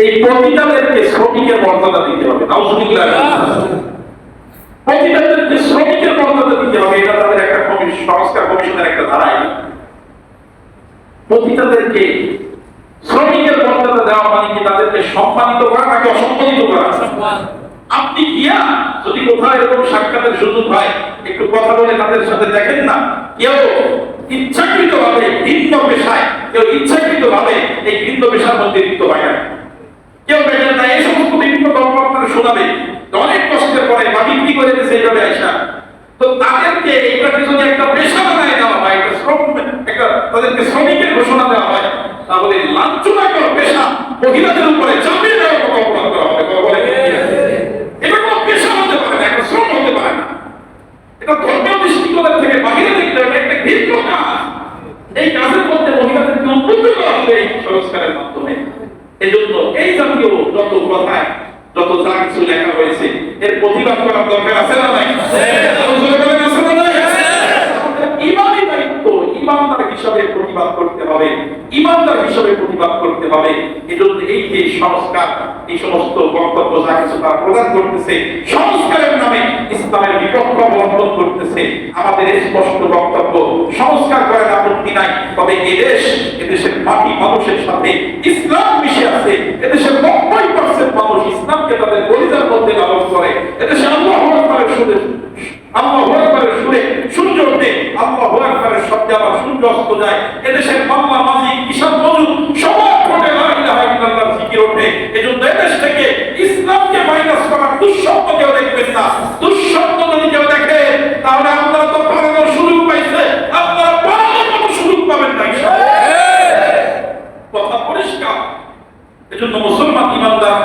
এই পতিতাদেরকে শ্রমিকের মর্যাদা দিতে হবে। নাউজুবিল্লাহ পতিতাদেরকে শ্রমিকের মর্যাদা দিতে হবে, এটা তাদের একটা কমিশন সংস্কার কমিশনের একটা ধারাই। পতিতাদেরকে শ্রমিকের মর্যাদা দেওয়া মানে কি তাদেরকে সম্মানিত করা নাকি অসম্মানিত করা? আপনি গিয়া যদি কোথাও এরকম সাক্ষাতের সুযোগ হয়, একটু কথা বলে তাদের সাথে দেখেন না। কেউ ইচ্ছাকৃত ভাবে ভিন্ন পেশায়, কেউ ইচ্ছাকৃত ভাবে এই ভিন্ন পেশার মধ্যে লিপ্ত হয় না কেউ বেটার না এই সমস্ত বিভিন্ন গল্প আপনারা শোনাবে অনেক কষ্টের পরে বা বিক্রি করে দিয়েছে, এইভাবে আসা তো তাদেরকে এটাকে যদি একটা পেশা বানায় দেওয়া হয়, একটা শ্রম, একটা তাদেরকে শ্রমিকের ঘোষণা দেওয়া হয়, তাহলে লাঞ্ছনাকর পেশা মহিলাদের উপরে চাপিয়ে দেওয়ার মতো অপরাধ করা হবে। বলে এটা কোনো পেশা হতে পারে না, একটা শ্রম হতে পারে না। এটা ধর্মীয় দৃষ্টিকোণের থেকে বাহিরে দেখতে হবে, একটা ঘৃণ্য কাজ। এই কাজের মধ্যে মহিলাদেরকে উদ্বুদ্ধ করা হবে এই সংস্কারের মাধ্যমে এই জন্য এই জাতীয় যত কথায় যত যা কিছু লেখা হয়েছে, এর প্রতিবাদ করার দরকার আছে না নাই? প্রতিবাদ করতে হবে সংস্কারের নামে ইসলামের বিপক্ষ করতেছে। আমাদের স্পষ্ট বক্তব্য, সংস্কার করার আপত্তি নাই। তবে এদেশ, এদেশের মাটি মানুষের সাথে ইসলাম মিশে আছে, এদেশের আবার যায় এদেশের বাংলা মাঝি কিষান মজুর সবার ঠোঁটে লা ইলাহা ইল্লাল্লাহ জিকির ওঠে। এজন্য এদেশ থেকে ইসলামকে মাইনাস করার দুঃস্বপ্ন কেউ দেখবেন না। দুঃস্বপ্ন যদি কেউ দেখে তাহলে আপনারা তো পালানোর সুযোগ পাইছে। আপনারা পালানোর কোনো সুযোগ পাবেন না ইনশাআল্লাহ। কথা পরিষ্কার। এজন্য মুসলমান ইমানদার